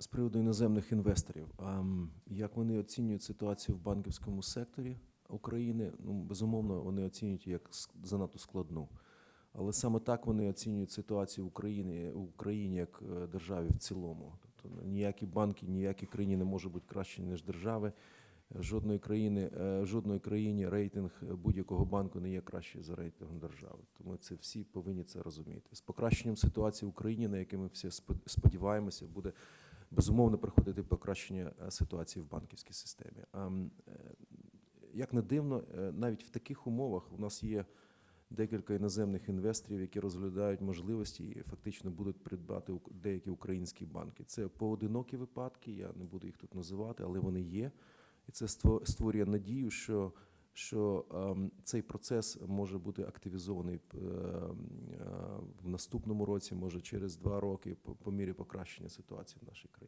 З приводу іноземних інвесторів, як вони оцінюють ситуацію в банківському секторі України? Ну, безумовно, вони оцінюють як занадто складну. Але саме так вони оцінюють ситуацію в Україні, в Україні як е, державі в цілому. Тобто ніякі банки, ніякі країни не можуть бути краще, ніж держави. Жодної країни, е, жодної країні рейтинг будь-якого банку не є кращий за рейтингом держави. Тому це всі повинні це розуміти. З покращенням ситуації в Україні, на яке ми всі спо- сподіваємося, буде безумовно приходити покращення е, ситуації в банківській системі. А, м, е, Як не дивно, е, навіть в таких умовах у нас є декілька іноземних інвесторів, які розглядають можливості і фактично будуть придбати деякі українські банки. Це поодинокі випадки, я не буду їх тут називати, але вони є. І це створює надію, що, що ем, цей процес може бути активізований ем, в наступному році, може через два роки, по мірі покращення ситуації в нашій країні.